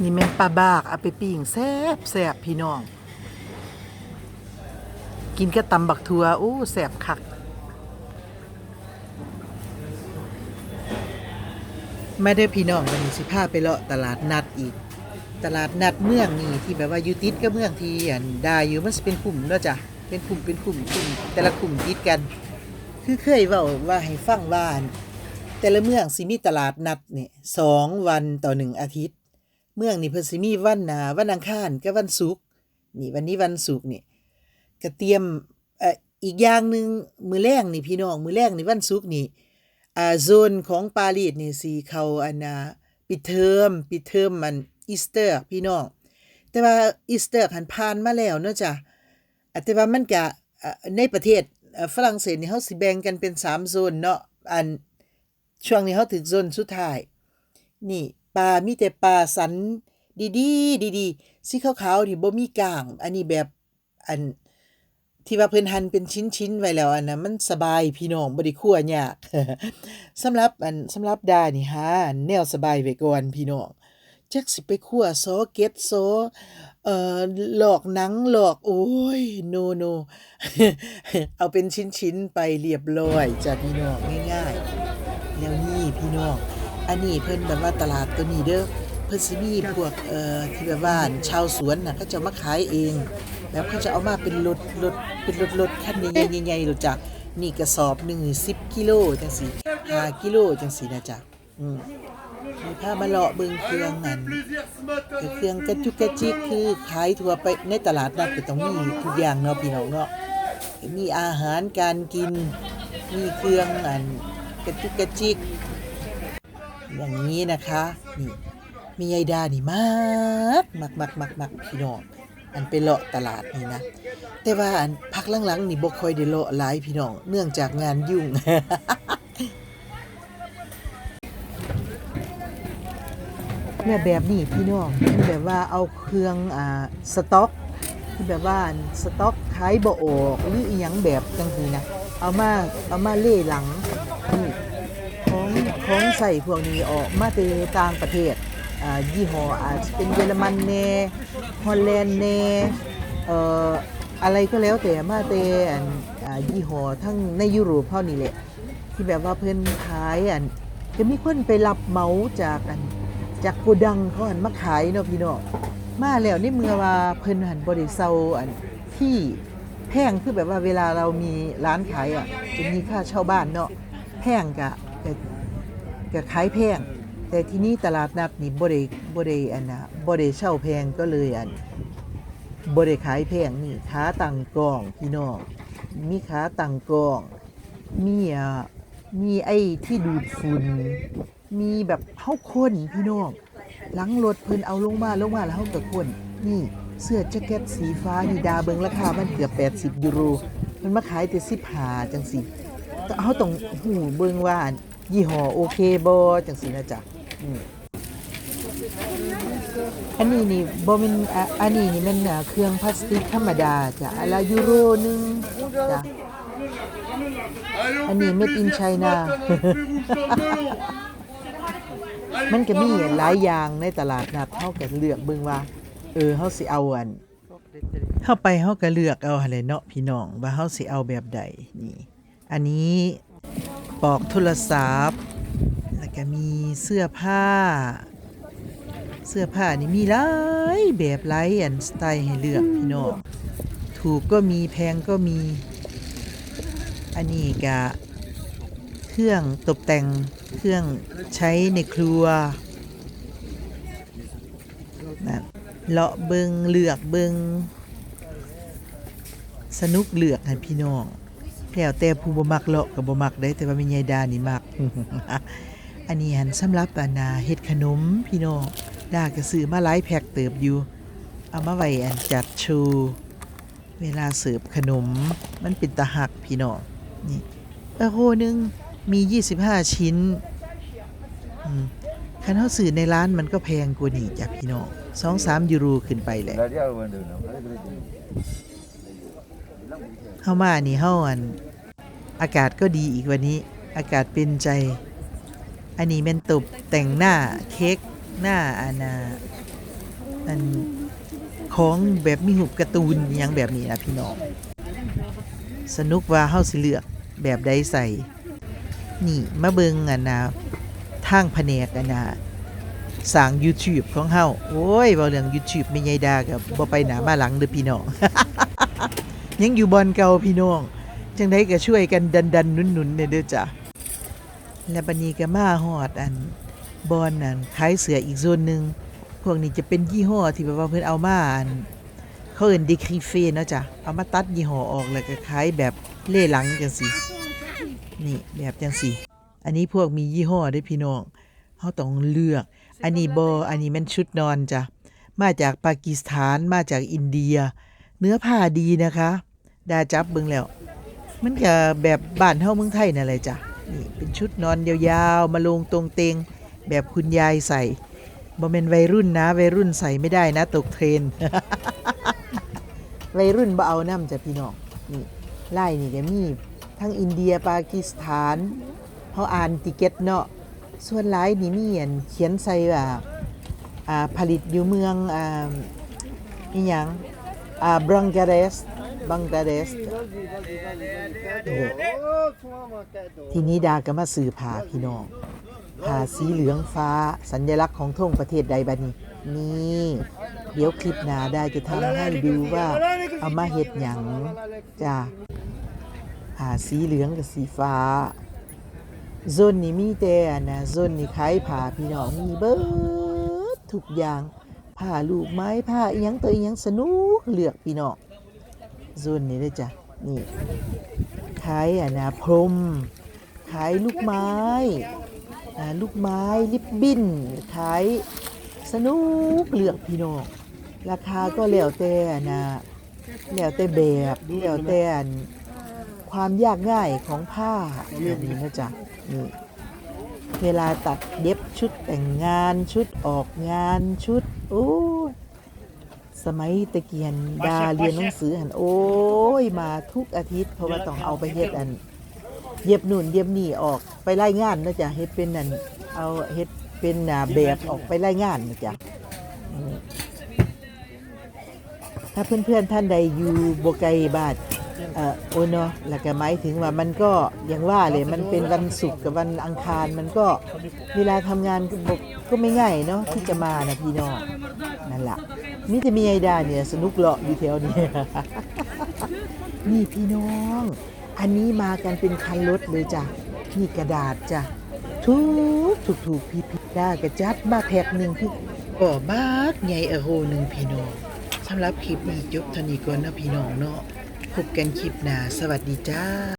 นี่แม่นปลาบากเอาไปปิ้งแซ่บแซ่บพี่น้อง กินกับตำบักทัวโอ้แซ่บคัก มาเด้อพี่น้องวันนี้สิพาไปเลาะตลาดนัดอีก ตลาดนัดเมืองนี่ที่แบบว่าอยู่ติดกับเมืองที่อันได้อยู่มันสิเป็นกลุ่มเนาะจ้ะเป็นกลุ่มเป็นกลุ่มกลุ่มแต่ละกลุ่มติดกัน คือเคยเว้าว่าให้ฟังว่านแต่ละเมืองสิมีตลาดนัดเนี่ยสองวันต่อหนึ่งอาทิตย์ เมืองนี่เพิ่นสิมีวันหนาวันอังคารกับวันศุกร์นี่วันนี้วันศุกร์นี่ก็เตรียมเอ่ออีกอย่างหนึ่งมื้อแรงนี่พี่น้องมื้อแรงนี่วันศุกร์นี่อ่าโซนของปารีสนี่สิเข้าอันน่ะปิดเทอมปิดเทอมมันอีสเตอร์พี่น้องแต่ว่าอีสเตอร์หันผ่านมาแล้วเนาะจ้ะแต่ว่ามันก็ในประเทศฝรั่งเศสนี่เฮาสิแบ่งกันเป็น3โซนเนาะอันช่วงนี้เฮาถึงโซนสุดท้ายนี่ ปลามีแต่ปลาสันดีๆดีๆสีขาวๆนี่บ่มีกลาง อันนี้แบบอันที่ว่าเพิ่นหั่นเป็นชิ้นๆไว้แล้วอันนะมันสบายพี่น้องบ่ได้คั่วยากสำหรับอันสำหรับดานี่หาแนวสบายไว้ก่อนพี่น้องจักสิไปคั่วซอเก็ดซอเอ่อหลอกหนังหลอก โอ้ยโนโนเอาเป็นชิ้นๆไปเรียบร้อยจ้ะพี่น้องง่ายๆแล้วนี่พี่น้อง อันนี้เพิ่นแบบว่าตลาดตัวนี้เด้อเพิ่นสิมีพวกเอ่อที่แบบว่าชาวสวนน่ะเขาจะมาขายเอง แล้วเขาจะเอามาเป็นรถรถเป็นรถรถคันใหญ่ๆใหญ่ๆรถจ้ะนี่กระสอบหนึงนี่10กิโลจังซี่5กิโลจังซี่นะจ๊ะอืมมีพามาเลาะเบิงเครื่องนั่นเครื่องกระจุกกระจิกคือขายทั่วไปในตลาดนัดก็ต้องมีทุกอย่างเนาะพี่น้องเนาะมีอาหารการกิน มีเครื่องอันกระจุกกระจิก อย่างนี้นะคะนี่มียายดานี่มากมากมากมากมากพี่น้องอันไปเลาะตลาดนี่นะ แต่ว่าอันพักหลังๆนี่บ่ค่อยได้เลาะหลายพี่น้องเนื่องจากงานยุ่งเนี่ยแบบนี้พี่น้องมันแบบว่าเอาเครื่องอ่าสต็อกที่แบบว่าสต็อกขายบ่ออกหรืออีหยังแบบจังซี่นะเอามาเอามาเล่หลังนี่ ของใส่พวกนี้ออกมาแต่ต่างประเทศยี่ห้ออาจจะเป็นเยอรมันแน่ฮอลแลนด์แน่เอ่ออะไรก็แล้วแต่มาแต่อันยี่ห้อทั้งในยุโรปเท่านี้แหละ ที่แบบว่าเพิ่นขายอันจะมีคนไปรับเหมาจากอันจากโกดังเขาหันมาขายเนาะพี่เนาะมาแล้วนี่เมื่อว่าเพิ่นหันบริเซาอันที่แพงคือแบบว่าเวลาเรามีร้านขายอะจะมีค่าเช่าบ้านเนาะแพงกะ กะกขายแพงแต่ที่นี่ตลาดนัดนี่บ่ได้บ่ได้อันน่ะบ่ได้เช่าแพงก็เลยอันบ่ได้ขายแพงนี่ขาตั้งกล้องพี่น้องมีขาตั้งกล้องมีอะมีไอ้ที่ดูดฝุ่นมีแบบเฮาคนพี่น้องหลังรถเพิ่นเอาลงมาลงมาแล้วเฮาก็คนนี่เสื้อแจ็คเก็ตสีฟ้านี่ดาเบิงราคามันเกือบ80ยูโรมันมาขายแต่15จังซี่แต่เฮาต้องหูเบิงว่า ยี่ห้อโอเคบ่จังซี่นะจ๊ะอันนี้นี่บ่แม่นอันนี้นี่มันเครื่องพลาสติกธรรมดาจ้ะอนละยูโรหนึงจ้ะอันนี้ made in China มันก็มีหลายอย่างในตลาดนัดเฮาก็เลือกเบิ่งว่า เออเฮาสิเอาอันเฮาไปเฮาก็เลือกเอาหั่นแหละเนาะพี่น้องว่าเฮาสิเอาแบบใดนี่ อันนี้ ปอกโทรศัพท์แล้วก็มีเสื้อผ้า เสื้อผ้านี่มีหลายแบบหลายอันสไตล์ให้เลือกพี่น้องถูกก็มีแพงก็มี อันนี้ก็เครื่องตกแต่งเครื่องใช้ในครัวนะเลาะเบิงเลือกเบิงสนุกเลือกให้พี่น้อง แล้วแต่ผู้บ่มักเลาะกับบ่มักได้แต่ว่ามียายดานี่มัก อันนี้หันสำหรับอันนาเฮ็ดขนมพี่น้องดาก็ซื้อมาหลายแพ็คเติบอยู่ เอามาไว้อันจัดชว์เวลาเสิร์ฟขนม มันเป็นตะหักพี่น้องนี่เออโหนึงมี 25 ชิ้นคันเฮาซื้อในร้านมันก็แพงกว่านี้จ้ะพี่น้อง2-3ยูโรขึ้นไปแหละ เฮามานี่เฮาอันอากาศก็ดีอีกวันนี้ อากาศเป็นใจ อันนี้แม่นตบแต่งหน้าเค้กหน้าอานาอันของแบบมีหูปการ์ตูนอหยังแบบนี้นะพี่น้องสนุกว่าเฮาสิเลือกแบบใดใส่ นี่มาเบิงอันนะทางแผนกอันนะสร้าง YouTube ของเฮาโอ้ยเว้าเรื่อง YouTube ไม่ใหญ่ดากับบ่ไปหนามาหลังเด้อพี่น้อง ยังอยู่บอนเก่าพี่น้อง จังไดก็ช่วยกันดันดันๆหนุนเนี่ยเด้อจ้ะและบัดนี้ก็มาฮอดอันบอนนั่นขายเสืออีกโซนหนึ่งพวกนี้จะเป็นยี่ห้อที่แบบว่าเพิ่อนเอามาอันเขาเอินดีครีเฟเนาะจ้ะเอามาตัดยี่ห้อออกแล้วก็ขายแบบเล่หลังจังซี่นี่แบบจังซี่อันนี้พวกมียี่ห้อด้วยพี่น้องเฮาต้องเลือก อันนี้บ่อันนี้มันชุดนอนจ้ะมาจากปากีสถานมาจากอินเดีย เนื้อผ้าดีนะคะ ดาจับเบิ่งแล้ว มันก็แบบบ้านเฮาเมืองไทยนั่นแหละจ้ะนี่เป็นชุดนอนยาวๆ มาลงตรงเตงแบบคุณยายใส่บ่แม่นวัยรุ่นนะวัยรุ่นใส่ไม่ได้นะ ตกเทรนวัยรุ่นบ่เอาน้ำจ้ะพี่น้องนี่ไล่นี่ก็มีทั้งอินเดียปากีสถานเฮาอ่านติเก็ตเนาะส่วนหลายนี่มีอันเขียนใส่ว่าอ่าผลิตอยู่เมืองอ่าอีหยังอ่าบังกาเดช บังกลาเดชทีนี้ดาก็มาซื้อผ้าพี่น้องผ้าสีเหลืองฟ้าสัญลักษณ์ของธงประเทศใดบันี้นี่เดี๋ยวคลิปหน้าได้จะทำให้ดูว่าเอามาเฮ็ดหยังจ้าผ้าสีเหลืองกับสีฟ้าโซนนี้มีแต่นะโซนนี้ขายผ้าพี่น้องมีเบิดทุกอย่างผ้าลูกไม้ผ้าอีหยังตัวอีหยังสนุกเลือกพี่น้อง โซนนี้เลยจ้ะนี่ขายอันนะพรมขายลูกไม้ลูกไม้ลิปบิ้นขายสนุกเลือกพี่น้องราคาก็แล้วแต่นะแล้วแต่แบบแล้วแต่ความยากง่ายของผ้าแบบนี้นะจ๊ะนี่เวลาตัดเย็บชุดแต่งงานชุดออกงานชุดโอ้ สมัยตะเกียนดาเรียนหนังสือหันโอ้ยมาทุกอาทิตย์ เพราะว่าต้องเอาไปเฮ็ดอันเย็บนู่นเย็บนี่ออกไปไล่งานนะจ๊ะเฮ็ดเป็นอันเอาเฮ็ดเป็นอ่าแบบออกไปไล่งานนะจ๊ะอืมถ้าเพื่อนๆท่านใดอยู่บไกลบ้านเอ่อโอเนาะแล้วก็หมายถึงว่ามันก็อย่างว่าเลยมันเป็นวันศุกร์กับวันอังคารมันก็เวลาทำงานก็บก็ไม่ง่ายเนาะที่จะมานะพี่น้องนั่นแหละ มิจะมีไอดาเนี่ยสนุกเลาะอยู่แถวนี้ นี่พี่น้อง อันนี้มากันเป็นคันรถเลยจ้ะนี่กระดาษจ้ะถูกถูกถูกพี่พี่ได้กระจัดมาแพ็กหนึ่งพี่ก็บากใหญ่เออโหหนึ่งพี่น้องสำหรับคลิปนี้จบเท่านี้ก่อนนะพี่น้องเนาะพบกันคลิปหน้าสวัสดีจ้า